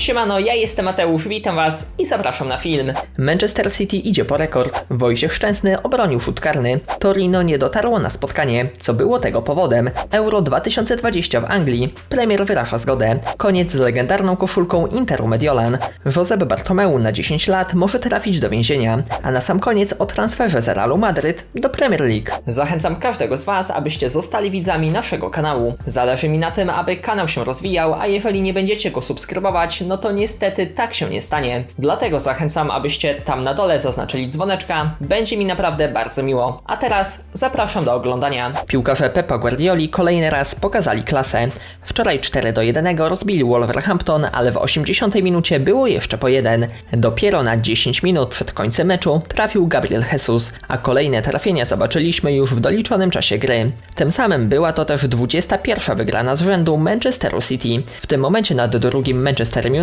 Siemano, ja jestem Mateusz, witam was i zapraszam na film. Manchester City idzie po rekord. Wojciech Szczęsny obronił szut karny. Torino nie dotarło na spotkanie, co było tego powodem. Euro 2020 w Anglii. Premier wyraża zgodę. Koniec z legendarną koszulką Interu Mediolan. Josep Bartomeu na 10 lat może trafić do więzienia. A na sam koniec o transferze z Realu Madryt do Premier League. Zachęcam każdego z was, abyście zostali widzami naszego kanału. Zależy mi na tym, aby kanał się rozwijał, a jeżeli nie będziecie go subskrybować, no to niestety tak się nie stanie. Dlatego zachęcam, abyście tam na dole zaznaczyli dzwoneczka. Będzie mi naprawdę bardzo miło. A teraz zapraszam do oglądania. Piłkarze Peppa Guardioli kolejny raz pokazali klasę. Wczoraj 4 do 1 rozbili Wolverhampton, ale w 80 minucie było jeszcze po jeden. Dopiero na 10 minut przed końcem meczu trafił Gabriel Jesus, a kolejne trafienia zobaczyliśmy już w doliczonym czasie gry. Tym samym była to też 21 wygrana z rzędu Manchesteru City. W tym momencie nad drugim Manchester United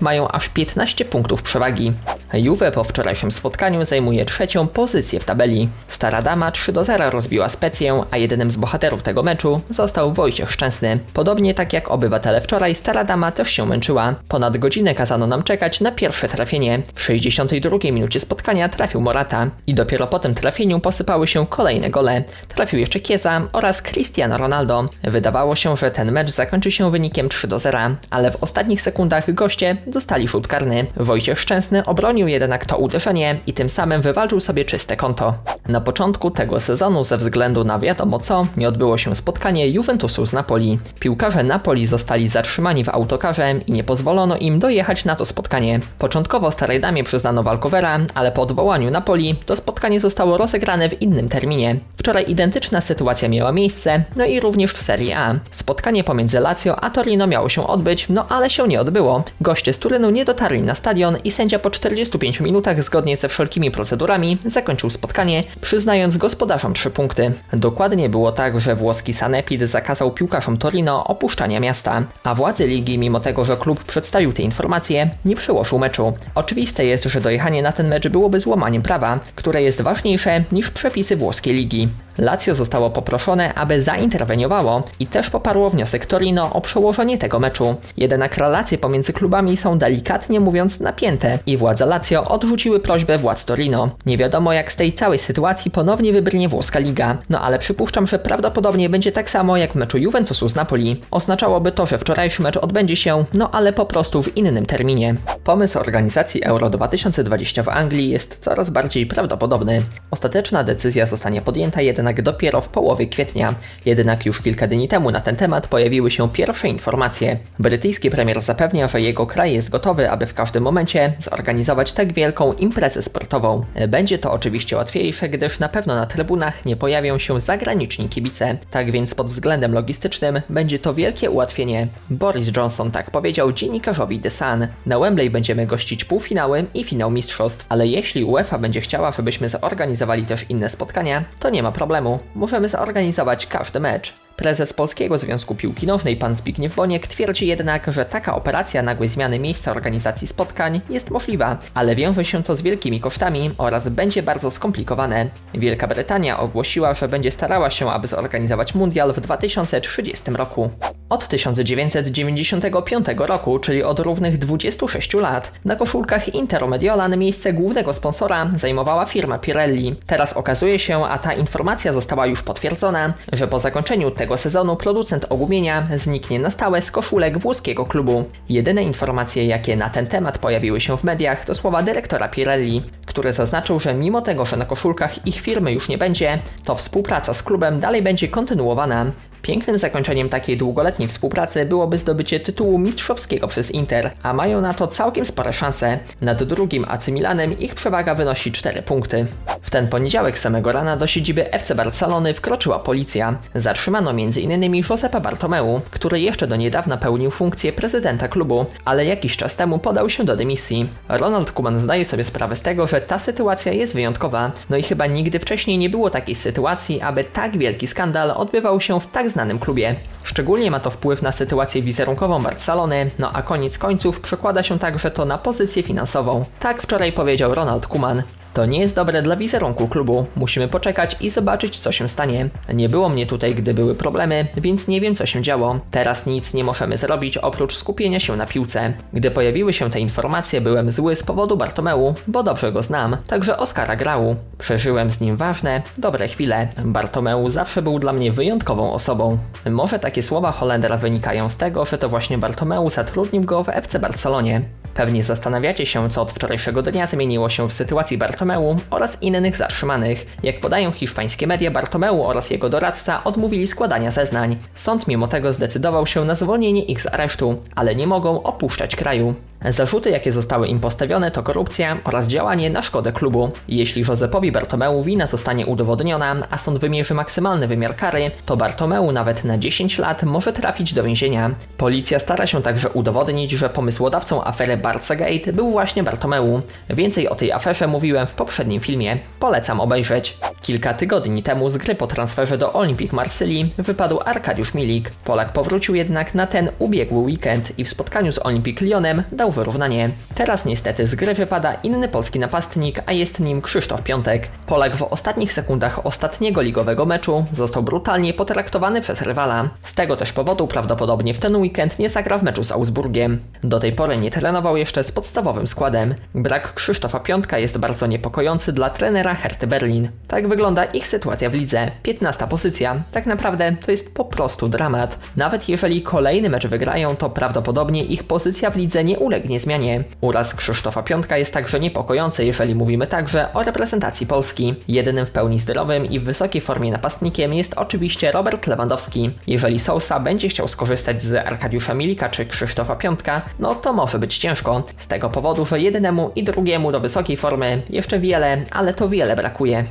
mają aż 15 punktów przewagi. Juve po wczorajszym spotkaniu zajmuje trzecią pozycję w tabeli. Stara dama 3 do 0 rozbiła Specję, a jedynym z bohaterów tego meczu został Wojciech Szczęsny. Podobnie tak jak obywatele wczoraj, Stara dama też się męczyła. Ponad godzinę kazano nam czekać na pierwsze trafienie. W 62 minucie spotkania trafił Morata i dopiero po tym trafieniu posypały się kolejne gole. Trafił jeszcze Kieza oraz Cristiano Ronaldo. Wydawało się, że ten mecz zakończy się wynikiem 3 do 0, ale w ostatnich sekundach goście dostali rzut karny. Wojciech Szczęsny obronił jednak to uderzenie i tym samym wywalczył sobie czyste konto. Na początku tego sezonu ze względu na wiadomo co nie odbyło się spotkanie Juventusu z Napoli. Piłkarze Napoli zostali zatrzymani w autokarze i nie pozwolono im dojechać na to spotkanie. Początkowo starej damie przyznano walkowera, ale po odwołaniu Napoli to spotkanie zostało rozegrane w innym terminie. Wczoraj identyczna sytuacja miała miejsce, no i również w Serie A. Spotkanie pomiędzy Lazio a Torino miało się odbyć, no ale się nie odbyło. Goście z Turynu nie dotarli na stadion i sędzia po 45 minutach zgodnie ze wszelkimi procedurami zakończył spotkanie, przyznając gospodarzom 3 punkty. Dokładnie było tak, że włoski Sanepid zakazał piłkarzom Torino opuszczania miasta, a władze ligi, mimo tego, że klub przedstawił te informacje, nie przyłożył meczu. Oczywiste jest, że dojechanie na ten mecz byłoby złamaniem prawa, które jest ważniejsze niż przepisy włoskiej ligi. Lazio zostało poproszone, aby zainterweniowało i też poparło wniosek Torino o przełożenie tego meczu. Jednak relacje pomiędzy klubami są delikatnie mówiąc napięte i władze Lazio odrzuciły prośbę władz Torino. Nie wiadomo jak z tej całej sytuacji ponownie wybrnie włoska liga, no ale przypuszczam, że prawdopodobnie będzie tak samo jak w meczu Juventusu z Napoli. Oznaczałoby to, że wczorajszy mecz odbędzie się, no ale po prostu w innym terminie. Pomysł organizacji Euro 2020 w Anglii jest coraz bardziej prawdopodobny. Ostateczna decyzja zostanie podjęta jednak dopiero w połowie kwietnia. Jednak już kilka dni temu na ten temat pojawiły się pierwsze informacje. Brytyjski premier zapewnia, że jego kraj jest gotowy, aby w każdym momencie zorganizować tak wielką imprezę sportową. Będzie to oczywiście łatwiejsze, gdyż na pewno na trybunach nie pojawią się zagraniczni kibice. Tak więc pod względem logistycznym będzie to wielkie ułatwienie. Boris Johnson tak powiedział dziennikarzowi The Sun. Na Wembley będziemy gościć półfinały i finał mistrzostw, ale jeśli UEFA będzie chciała, żebyśmy zorganizowali też inne spotkania, to nie ma problemu. Możemy zorganizować każdy mecz. Prezes Polskiego Związku Piłki Nożnej pan Zbigniew Boniek twierdzi jednak, że taka operacja nagłej zmiany miejsca organizacji spotkań jest możliwa, ale wiąże się to z wielkimi kosztami oraz będzie bardzo skomplikowane. Wielka Brytania ogłosiła, że będzie starała się, aby zorganizować mundial w 2030 roku. Od 1995 roku, czyli od równych 26 lat, na koszulkach Interu Mediolan miejsce głównego sponsora zajmowała firma Pirelli. Teraz okazuje się, a ta informacja została już potwierdzona, że po zakończeniu tego sezonu producent ogumienia zniknie na stałe z koszulek włoskiego klubu. Jedyne informacje, jakie na ten temat pojawiły się w mediach, to słowa dyrektora Pirelli, który zaznaczył, że mimo tego, że na koszulkach ich firmy już nie będzie, to współpraca z klubem dalej będzie kontynuowana. Pięknym zakończeniem takiej długoletniej współpracy byłoby zdobycie tytułu mistrzowskiego przez Inter, a mają na to całkiem spore szanse. Nad drugim AC Milanem ich przewaga wynosi 4 punkty. W ten poniedziałek samego rana do siedziby FC Barcelony wkroczyła policja. Zatrzymano m.in. Josepa Bartomeu, który jeszcze do niedawna pełnił funkcję prezydenta klubu, ale jakiś czas temu podał się do dymisji. Ronald Koeman zdaje sobie sprawę z tego, że ta sytuacja jest wyjątkowa, no i chyba nigdy wcześniej nie było takiej sytuacji, aby tak wielki skandal odbywał się w tak znanym klubie. Szczególnie ma to wpływ na sytuację wizerunkową Barcelony, no a koniec końców przekłada się także to na pozycję finansową. Tak wczoraj powiedział Ronald Koeman. To nie jest dobre dla wizerunku klubu. Musimy poczekać i zobaczyć, co się stanie. Nie było mnie tutaj, gdy były problemy, więc nie wiem, co się działo. Teraz nic nie możemy zrobić oprócz skupienia się na piłce. Gdy pojawiły się te informacje, byłem zły z powodu Bartomeu, bo dobrze go znam, także Oskara grał. Przeżyłem z nim ważne, dobre chwile. Bartomeu zawsze był dla mnie wyjątkową osobą. Może takie słowa Holendera wynikają z tego, że to właśnie Bartomeu zatrudnił go w FC Barcelonie. Pewnie zastanawiacie się, co od wczorajszego dnia zmieniło się w sytuacji Bartomeu oraz innych zatrzymanych. Jak podają hiszpańskie media, Bartomeu oraz jego doradca odmówili składania zeznań. Sąd mimo tego zdecydował się na zwolnienie ich z aresztu, ale nie mogą opuszczać kraju. Zarzuty, jakie zostały im postawione, to korupcja oraz działanie na szkodę klubu. Jeśli Josepowi Bartomeu wina zostanie udowodniona, a sąd wymierzy maksymalny wymiar kary, to Bartomeu nawet na 10 lat może trafić do więzienia. Policja stara się także udowodnić, że pomysłodawcą afery Barcagate był właśnie Bartomeu. Więcej o tej aferze mówiłem w poprzednim filmie. Polecam obejrzeć. Kilka tygodni temu z gry po transferze do Olympique Marsylii wypadł Arkadiusz Milik. Polak powrócił jednak na ten ubiegły weekend i w spotkaniu z Olympique Lyonem dał wyrównanie. Teraz niestety z gry wypada inny polski napastnik, a jest nim Krzysztof Piątek. Polak w ostatnich sekundach ostatniego ligowego meczu został brutalnie potraktowany przez rywala. Z tego też powodu prawdopodobnie w ten weekend nie zagra w meczu z Augsburgiem. Do tej pory nie trenował jeszcze z podstawowym składem. Brak Krzysztofa Piątka jest bardzo niepokojący dla trenera Herty Berlin. Tak wygląda ich sytuacja w lidze. 15 pozycja. Tak naprawdę to jest po prostu dramat. Nawet jeżeli kolejny mecz wygrają, to prawdopodobnie ich pozycja w lidze nie ulegnie zmianie. Uraz Krzysztofa Piątka jest także niepokojący, jeżeli mówimy także o reprezentacji Polski. Jedynym w pełni zdrowym i w wysokiej formie napastnikiem jest oczywiście Robert Lewandowski. Jeżeli Sousa będzie chciał skorzystać z Arkadiusza Milika czy Krzysztofa Piątka, no to może być ciężko. Z tego powodu, że jednemu i drugiemu do wysokiej formy jeszcze wiele, ale to wiele brakuje.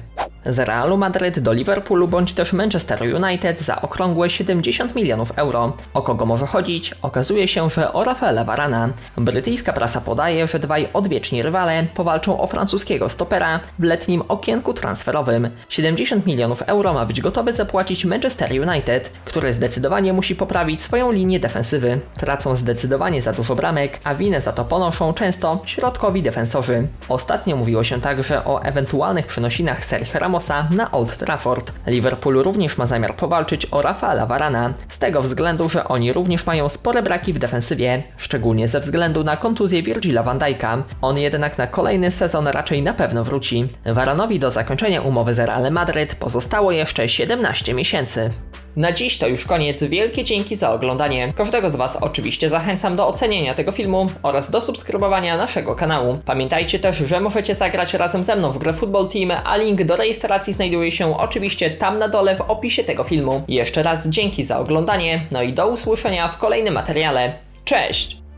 Z Realu Madryt do Liverpoolu bądź też Manchester United za okrągłe 70 milionów euro. O kogo może chodzić? Okazuje się, że o Rafaela Varana. Brytyjska prasa podaje, że dwaj odwieczni rywale powalczą o francuskiego stopera w letnim okienku transferowym. 70 milionów euro ma być gotowy zapłacić Manchester United, które zdecydowanie musi poprawić swoją linię defensywy. Tracą zdecydowanie za dużo bramek, a winę za to ponoszą często środkowi defensorzy. Ostatnio mówiło się także o ewentualnych przenosinach Sergio Ramosa na Old Trafford. Liverpool również ma zamiar powalczyć o Rafaela Varana, z tego względu, że oni również mają spore braki w defensywie, szczególnie ze względu na kontuzję Virgila van Dijk'a. On jednak na kolejny sezon raczej na pewno wróci. Varanowi do zakończenia umowy z Realem Madryt pozostało jeszcze 17 miesięcy. Na dziś to już koniec. Wielkie dzięki za oglądanie. Każdego z Was oczywiście zachęcam do ocenienia tego filmu oraz do subskrybowania naszego kanału. Pamiętajcie też, że możecie zagrać razem ze mną w grę Football Team, a link do rejestracji znajduje się oczywiście tam na dole w opisie tego filmu. Jeszcze raz dzięki za oglądanie, no i do usłyszenia w kolejnym materiale. Cześć!